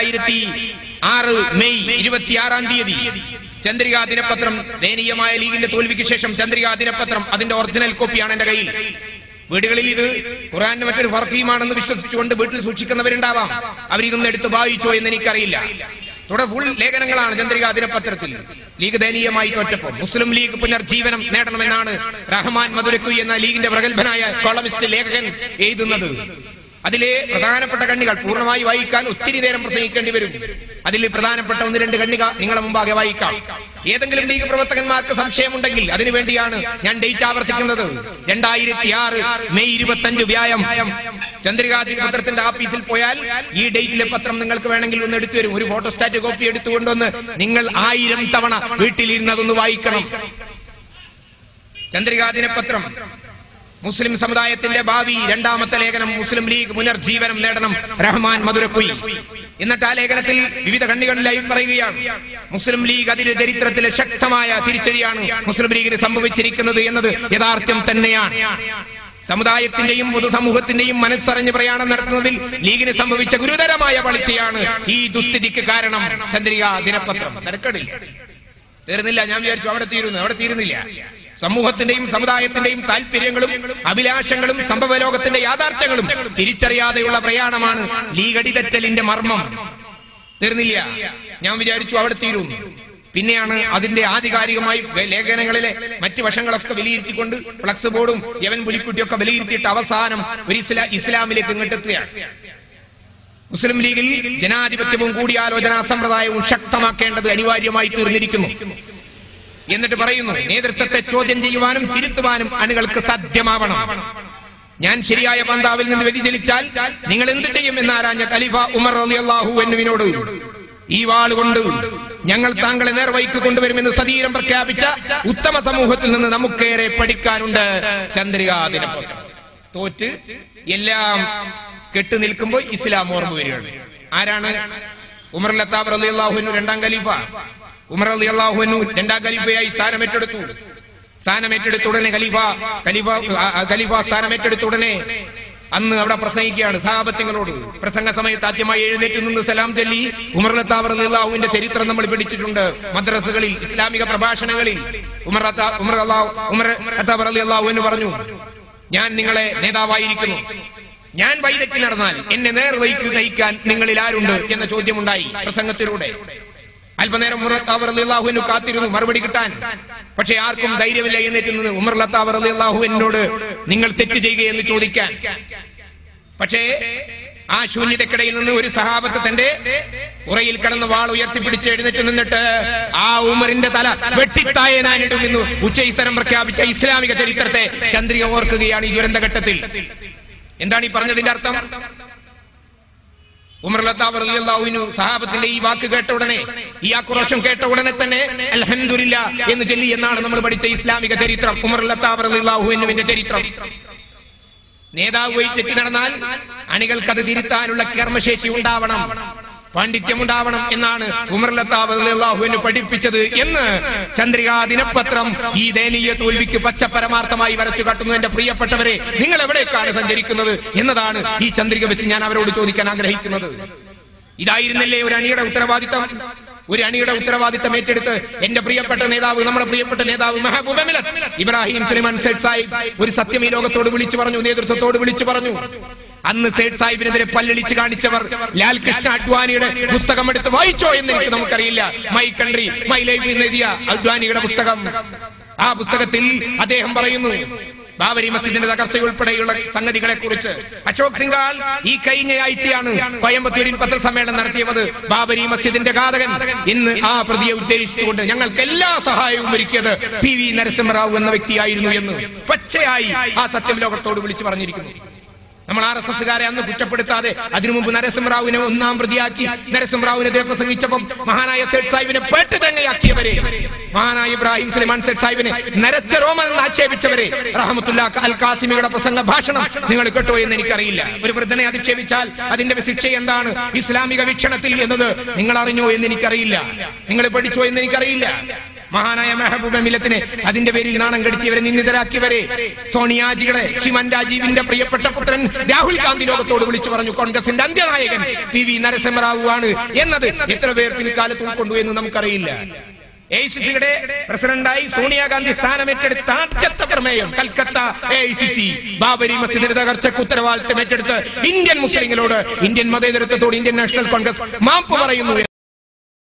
രണ്ടായിരത്തി ആറ് മെയ് ഇരുപത്തിയാറാം തീയതി. ചന്ദ്രികാ ദിനപത്രം ദയനീയമായ ലീഗിന്റെ തോൽവിക്ക് ശേഷം ചന്ദ്രികാ ദിനപത്രം അതിന്റെ ഒറിജിനൽ കോപ്പിയാണ് എന്റെ കയ്യിൽ. വീടുകളിൽ ഇത് ഖുറാന്റെ മറ്റൊരു വർക്കിയുമാണെന്ന് വിശ്വസിച്ചുകൊണ്ട് വീട്ടിൽ സൂക്ഷിക്കുന്നവരുണ്ടാവാം. അവരിതൊന്നും എടുത്ത് വായിച്ചോ എന്ന് എനിക്കറിയില്ല. തുടർ ഫുൾ ലേഖനങ്ങളാണ് ചന്ദ്രികാ ദിനപത്രത്തിൽ. ലീഗ് ദയനീയമായി തോറ്റപ്പോൾ മുസ്ലിം ലീഗ് പുനർജീവനം നേടണമെന്നാണ് റഹ്മാൻ മധുരക്കു എന്ന ലീഗിന്റെ പ്രഗത്ഭനായ കോളമിസ്റ്റ് ലേഖകൻ എഴുതുന്നത്. അതിലെ പ്രധാനപ്പെട്ട കണ്ണികൾ പൂർണമായി വായിക്കാൻ ഒത്തിരി നേരം പ്രസംഗിക്കേണ്ടി വരും. അതിൽ പ്രധാനപ്പെട്ട ഒന്ന് രണ്ട് കണ്ണിക നിങ്ങളെ മുമ്പാകെ വായിക്കാം. ഏതെങ്കിലും ലീഗ് പ്രവർത്തകന്മാർക്ക് സംശയമുണ്ടെങ്കിൽ അതിനുവേണ്ടിയാണ് ഞാൻ ഡേറ്റ് ആവർത്തിക്കുന്നത്. രണ്ടായിരത്തി ആറ് മെയ് ഇരുപത്തി അഞ്ച് വ്യായം. ചന്ദ്രികാ പത്രത്തിന്റെ ആഫീസിൽ പോയാൽ ഈ ഡേറ്റിലെ പത്രം നിങ്ങൾക്ക് വേണമെങ്കിൽ ഒന്ന് എടുത്തു വരും ഒരു ഫോട്ടോസ്റ്റാറ്റ് കോപ്പി എടുത്തുകൊണ്ടൊന്ന് നിങ്ങൾ ആയിരം തവണ വീട്ടിലിരുന്നതൊന്ന് വായിക്കണം. ചന്ദ്രികാ ദിനപത്രം മുസ്ലിം സമുദായത്തിന്റെ ഭാവി രണ്ടാമത്തെ ലേഖനം മുസ്ലിം ലീഗ് പുനർജീവനം നേടണം. റഹ്മാൻ മധുരക്കുയി. എന്നിട്ട് ആ ലേഖനത്തിൽ വിവിധ കണ്ണികളിലായി പറയുകയാണ്. മുസ്ലിം ലീഗ് അതിന്റെ ചരിത്രത്തിലെ ശക്തമായ തിരിച്ചടിയാണ് മുസ്ലിം ലീഗിന് സംഭവിച്ചിരിക്കുന്നത് എന്നത് യഥാർത്ഥ്യം തന്നെയാണ്. സമുദായത്തിന്റെയും പൊതുസമൂഹത്തിന്റെയും മനസ്സറിഞ്ഞ് പ്രയാണം നടത്തുന്നതിൽ ലീഗിന് സംഭവിച്ച ഗുരുതരമായ വളർച്ചയാണ് ഈ ദുസ്ഥിതിക്ക് കാരണം. ചന്ദ്രിക ദിനപത്രം. തിരക്കടില്ല. തീർന്നില്ല ഞാൻ വിചാരിച്ചു അവിടെ തീരുന്നു. അവിടെ തീരുന്നില്ല. സമൂഹത്തിന്റെയും സമുദായത്തിന്റെയും താല്പര്യങ്ങളും അഭിലാഷങ്ങളും സംഭവലോകത്തിന്റെ യാഥാർത്ഥ്യങ്ങളും തിരിച്ചറിയാതെയുള്ള പ്രയാണമാണ് ലീഗടിതെറ്റലിന്റെ മർമ്മം. തീർന്നില്ല. ഞാൻ വിചാരിച്ചു അവിടെ തീരുന്നു പിന്നെയാണ് അതിന്റെ ആധികാരികമായി ലേഖനങ്ങളിലെ മറ്റു വശങ്ങളൊക്കെ വിലയിരുത്തിക്കൊണ്ട് ഫ്ലക്സ് ബോർഡും യവൻ പുലിക്കുട്ടിയൊക്കെ വിലയിരുത്തിയിട്ട് അവസാനം ഒരു ഇസ്ലാ ഇസ്ലാമിലേക്ക് ഇങ്ങോട്ടെത്തുകയാണ് മുസ്ലിം ലീഗിൽ ജനാധിപത്യവും കൂടിയാലോചനാ സമ്പ്രദായവും ശക്തമാക്കേണ്ടത് അനിവാര്യമായി തീർന്നിരിക്കുന്നു. എന്നിട്ട് പറയുന്നു നേതൃത്വത്തെ ചോദ്യം ചെയ്യുവാനും തിരുത്തുവാനും അണികൾക്ക് സാധ്യമാവണം. ഞാൻ ശരിയായ പന്താവിൽ നിന്ന് വ്യതിചലിച്ചാൽ നിങ്ങൾ എന്ത് ചെയ്യും എന്ന് ആരാഞ്ഞ ഖലീഫ ഉമർ അള്ളാഹു എന്നുവിനോട് ഈ വാളുകൊണ്ട് ഞങ്ങൾ താങ്കളെ നേർവൈക്ക് കൊണ്ടുവരുമെന്ന് സതീരം പ്രഖ്യാപിച്ച ഉത്തമ സമൂഹത്തിൽ നിന്ന് നമുക്കേറെ പഠിക്കാനുണ്ട് ചന്ദ്രികാ ദിനപത്രം തോറ്റ് എല്ലാം കെട്ടു നിൽക്കുമ്പോൾ ഇസ്ലാം ഓർമ്മ വരികയാണ്. ആരാണ്? ഉമർ ലത്താബ് അലി അള്ളാഹുനു രണ്ടാം ഖലീഫ. ഉമർ അലി അള്ളാഹുനു രണ്ടാം ഖലീഫയായി സ്ഥാനം ഏറ്റെടുത്ത ഉടനെ ഖലീഫ ഖലീഫ ഖലീഫ സ്ഥാനം സ്ഥാനമേറ്റെടുത്ത ഉടനെ അന്ന് അവിടെ പ്രസംഗിക്കുകയാണ് സഹാബത്യങ്ങളോട് പ്രസംഗ സമയത്ത് ആദ്യമായി എഴുന്നേറ്റ് നിന്ന് സലാം ചൊല്ലി ഉമർ ലത്താബ് അലി അള്ളാഹുവിന്റെ ചരിത്രം നമ്മൾ പിടിച്ചിട്ടുണ്ട് മദ്രസകളിൽ ഇസ്ലാമിക പ്രഭാഷണങ്ങളിൽ ഉമർ ഉമർ അള്ളാഹു ഉമർ ലത്താബ് അലി അള്ളാഹു എന്ന് പറഞ്ഞു ഞാൻ നിങ്ങളെ നേതാവായിരിക്കുന്നു. ഞാൻ വൈദഗ്ധ്യം നടന്നാൽ എന്നെ നേർവഴിക്ക് നയിക്കാൻ നിങ്ങളിൽ ആരുണ്ട്? എന്ന ചോദ്യമുണ്ടായി പ്രസംഗത്തിലൂടെ. അല്പനേരം ഉമർ റളിയല്ലാഹുവിന് കാത്തിരുന്നു മറുപടി കിട്ടാൻ. പക്ഷെ ആർക്കും ധൈര്യമില്ല എന്നിട്ട് നിന്ന് ഉമർ റളിയല്ലാഹു എന്നോട് നിങ്ങൾ തെറ്റ് ചെയ്യുക എന്ന് ചോദിക്കാൻ. പക്ഷേ ആ ശൂന്യതക്കിടയിൽ നിന്ന് ഒരു സഹാബത്ത് തന്റെ ഉറയിൽ കിടന്ന് വാൾ ഉയർത്തിപ്പിടിച്ച് എഴുന്നേറ്റ് നിന്നിട്ട് ആ ഉമറിന്റെ തല വെട്ടിത്തായനാനിടും ഉച്ചൈസ്തരം പ്രഖ്യാപിച്ച ഇസ്ലാമിക ചരിത്രത്തെ ചന്ദ്രിക ഓർക്കുകയാണ് ഈ ദുരന്തഘട്ടത്തിൽ. എന്താണ് ഈ പറഞ്ഞതിന്റെ അർത്ഥം? ഉമർ ലത്താബ് റളിയല്ലാഹുവിനു സഹാബത്തിന്റെ ഈ വാക്ക് കേട്ട ഉടനെ ഈ ആക്രോശം കേട്ട ഉടനെ തന്നെ അൽഹംദുലില്ല എന്ന് ചൊല്ലി എന്നാണ് നമ്മൾ പഠിച്ച ഇസ്ലാമിക ചരിത്രം. ഉമർ ലത്താബ് റളിയല്ലാഹുവിനുവിന്റെ ചരിത്രം. നേതാവ് വഴി തെറ്റി നടന്നാൽ അണികൾക്കത് തിരുത്താനുള്ള കർമ്മശേഷി ഉണ്ടാവണം. പാണ്ഡിത്യമുണ്ടാവണം എന്നാണ് ഉമർ ലത്താബ് റളിയല്ലാഹുവിന് പഠിപ്പിച്ചത് എന്ന് ചന്ദ്രികാ ദിനപത്രം ഈ ദയനീയ തോൽവിക്ക് പച്ച പരമാർത്ഥമായി വരച്ചു കാട്ടുന്നു. എന്റെ പ്രിയപ്പെട്ടവരെ നിങ്ങൾ എവിടേക്കാണ് സഞ്ചരിക്കുന്നത് എന്നതാണ് ഈ ചന്ദ്രിക വെച്ച് ഞാൻ അവരോട് ചോദിക്കാൻ ആഗ്രഹിക്കുന്നത്. ഇതായിരുന്നില്ലേ ഒരു അണിയുടെ ഉത്തരവാദിത്തം? ഒരു അണിയുടെ ഉത്തരവാദിത്തം ഏറ്റെടുത്ത് എന്റെ പ്രിയപ്പെട്ട നേതാവ് നമ്മുടെ പ്രിയപ്പെട്ട നേതാവ് മെഹബൂബ ഇബ്രാഹിം സുലിമാൻ സെഡ് സാഹിബ് ഒരു സത്യം ഈ ലോകത്തോട് വിളിച്ചു പറഞ്ഞു നേതൃത്വത്തോട് വിളിച്ചു പറഞ്ഞു. അന്ന് സേഠ് സാഹിബിനെതിരെ പല്ലളിച്ച് കാണിച്ചവർ ലാൽ കൃഷ്ണ അഡ്വാനിയുടെ പുസ്തകം എടുത്ത് വായിച്ചോ എന്ന് എനിക്ക് നമുക്കറിയില്ല. മൈ കൺട്രി മൈ ലൈഫ് എന്ന് എഴുതിയ അഡ്വാനിയുടെ പുസ്തകം. ആ പുസ്തകത്തിൽ അദ്ദേഹം പറയുന്നു ബാബരി മസ്ജിദിന്റെ തകർച്ചയുൾപ്പെടെയുള്ള സംഗതികളെ കുറിച്ച് അശോക് സിംഗാൽ ഈ കഴിഞ്ഞ ആഴ്ചയാണ് കോയമ്പത്തൂരിൽ പത്രസമ്മേളനം നടത്തിയത്. ബാബരി മസ്ജിദിന്റെ ഘാതകൻ. ഇന്ന് ആ പ്രതിയെ ഉദ്ദേശിച്ചുകൊണ്ട് ഞങ്ങൾക്ക് എല്ലാ സഹായവും ഒരുക്കിയത് പി വി നരസിംഹറാവു എന്ന വ്യക്തിയായിരുന്നു എന്ന് പച്ചയായി ആ സത്യം ലോകത്തോട് വിളിച്ചു പറഞ്ഞിരിക്കുന്നു. നമ്മൾ ആർ എസ് എസ്സുകാരെ അന്ന് കുറ്റപ്പെടുത്താതെ അതിനു മുമ്പ് നരസിംഹറാവുവിനെ ഒന്നാം പ്രതിയാക്കി. നരസിംഹറാവുവിനെതിരെ പ്രസംഗിച്ചപ്പം മഹാനായ സേഠ് സാഹിബിനെ പേട്ട് തന്നെയാക്കിയവരെ മഹാനായ ഇബ്രാഹിം സുലൈമാൻ സേഠ് സാഹിബിനെ നരച്ച റോമൻ ആക്ഷേപിച്ചവരെ. റഹമത്തുല്ല അൽ കാസിമിയുടെ പ്രസംഗ ഭാഷണം നിങ്ങൾ കേട്ടോ എന്ന് എനിക്കറിയില്ല. ഒരു വൃദ്ധനെ അധിക്ഷേപിച്ചാൽ അതിന്റെ ശിക്ഷ എന്താണ്? ഇസ്ലാമിക വീക്ഷണത്തിൽ എന്നത് നിങ്ങൾ അറിഞ്ഞോ എന്ന് എനിക്കറിയില്ല. നിങ്ങൾ പഠിച്ചോ എന്ന് എനിക്കറിയില്ല. മഹാനായ മെഹബൂബ മിലത്തിന് അതിന്റെ പേരിൽ നാണം കെടുത്തിയവരെ നിന്ദിതരാക്കിയവരെ സോണിയാജികളെ ശ്രീമൻ രാജീവിന്റെ പ്രിയപ്പെട്ട പുത്രൻ രാഹുൽ ഗാന്ധി ലോകത്തോട് വിളിച്ചു പറഞ്ഞു. കോൺഗ്രസിന്റെ അന്ത്യനായകൻ പി വി നരസിംഹറാവു ആണ് എന്നത് എത്ര പേർ പിൽക്കാലത്ത് ഉൾക്കൊണ്ടു എന്ന് നമുക്കറിയില്ല. എ സി സിയുടെ പ്രസിഡന്റായി സോണിയാഗാന്ധി സ്ഥാനമേറ്റെടുത്ത ആദ്യത്തെ പ്രമേയം Calcutta A C C Babri മസ്ജിദിന്റെ തകർച്ചയ്ക്ക് ഉത്തരവാദിത്തം ഏറ്റെടുത്ത് ഇന്ത്യൻ മുസ്ലിങ്ങളോട് ഇന്ത്യൻ മതേതരത്വത്തോട് ഇന്ത്യൻ നാഷണൽ കോൺഗ്രസ് മാപ്പ് പറയുന്നു